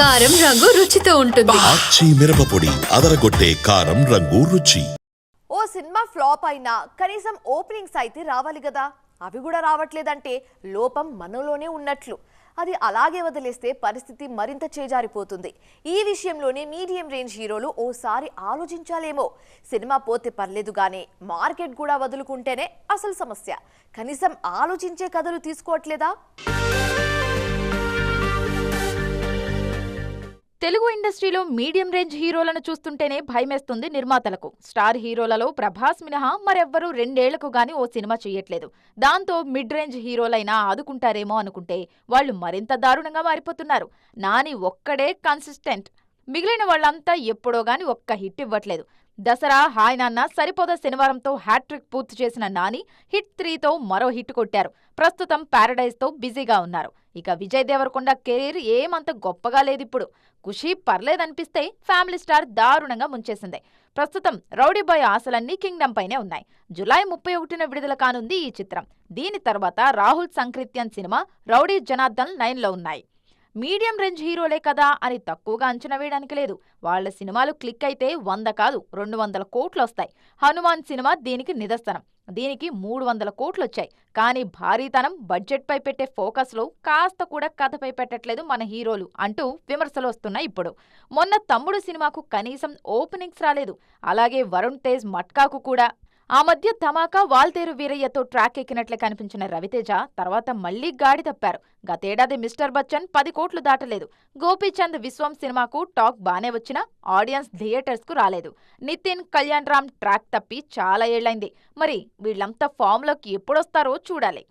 కారం రంగు రుచితో ఉంటుంది. ఆచి మిరపపొడి అదరగొట్టే కారం రంగు రుచి. ఓ సినిమా ఫ్లాప్ అయినా కనీసం ఓపెనింగ్స్ అయితే రావాలి కదా అవి కూడా రావట్లేదంటే లోపం మనలోనే ఉన్నట్లు. అది అలాగే వదిలేస్తే పరిస్థితి మరింత చేజారిపోతుంది. ఈ విషయంలోనే మీడియం రేంజ్ హీరోలు ఓసారి ఆలోచించాలేమో. సినిమా పోతే పర్లేదు గానీ మార్కెట్ కూడా వదులుకుంటేనే అసలు సమస్య. కనీసం ఆలోచించే కథలు తీసుకోవట్లేదా? తెలుగు ఇండస్ట్రీలో మీడియం రేంజ్ హీరోలను చూస్తుంటేనే భయమేస్తుంది నిర్మాతలకు. స్టార్ హీరోలలో ప్రభాస్ మినహా మరెవ్వరూ రెండేళ్ళకు గాని ఓ సినిమా చేయట్లేదు దాంతో మిడ్ రేంజ్ హీరోలైనా ఆదుకుంటారేమో అనుకుంటే వాళ్ళు మరింత దారుణంగా మారిపోతున్నారు. నాని ఒక్కడే కన్సిస్టెంట్. మిగిలిన వాళ్ళంతా ఎప్పుడో గాని ఒక్క హిట్ ఇవ్వట్లేదు. దసరా హాయ్ నాన్న సరిపోద శనివారంతో హ్యాట్రిక్ పూర్తి చేసిన నాని హిట్ త్రీతో మరో హిట్ కొట్టారు. ప్రస్తుతం ప్యారడైజ్తో బిజీగా ఉన్నారు. ఇక విజయ్ దేవరకొండ కెరీర్ ఏమంత గొప్పగా లేదిప్పుడు. ఖుషీ పర్లేదనిపిస్తే ఫ్యామిలీ స్టార్ దారుణంగా ముంచేసింది. ప్రస్తుతం రౌడీ బాయ్ ఆశలన్నీ కింగ్డమ్ పైనే ఉన్నాయి. జులై ముప్పై ఒకటిన విడుదల కానుంది ఈ చిత్రం. దీని తర్వాత రాహుల్ సంకృత్యన్ సినిమా రౌడీ జనార్దన్ లైన్లో ఉన్నాయి. మీడియం రేంజ్ హీరోలే కదా అని తక్కువగా అంచనా వేయడానికి లేదు. వాళ్ళ సినిమాలు క్లిక్ అయితే వంద కాదు రెండు వందల కోట్లు వస్తాయి. హనుమాన్ సినిమా దీనికి నిదర్శనం. దీనికి మూడు వందల కోట్లు వచ్చాయి. కానీ భారీతనం బడ్జెట్పై పెట్టే ఫోకస్లో కాస్త కూడా కథపై పెట్టట్లేదు మన హీరోలు అంటూ విమర్శలు వస్తున్నాయి ఇప్పుడు. మొన్న తమ్ముడు సినిమాకు కనీసం ఓపెనింగ్స్ రాలేదు. అలాగే వరుణ్ తేజ్ మట్కాకు కూడా ఆ మధ్య ధమాకా వాల్తేరు వీరయ్యతో ట్రాక్ ఎక్కినట్లే కనిపించిన రవితేజ తర్వాత మళ్ళీ గాడి తప్పారు. గతేడాది మిస్టర్ బచ్చన్ పది కోట్లు దాటలేదు. గోపీచంద్ విశ్వం సినిమాకు టాక్ బానే వచ్చినా ఆడియన్స్ థియేటర్స్కు రాలేదు. నితిన్ కళ్యాణ్ రామ్ ట్రాక్ తప్పి చాలా ఏళ్ళైంది మరి వీళ్ళంతా ఫామ్లోకి ఎప్పుడొస్తారో చూడాలి.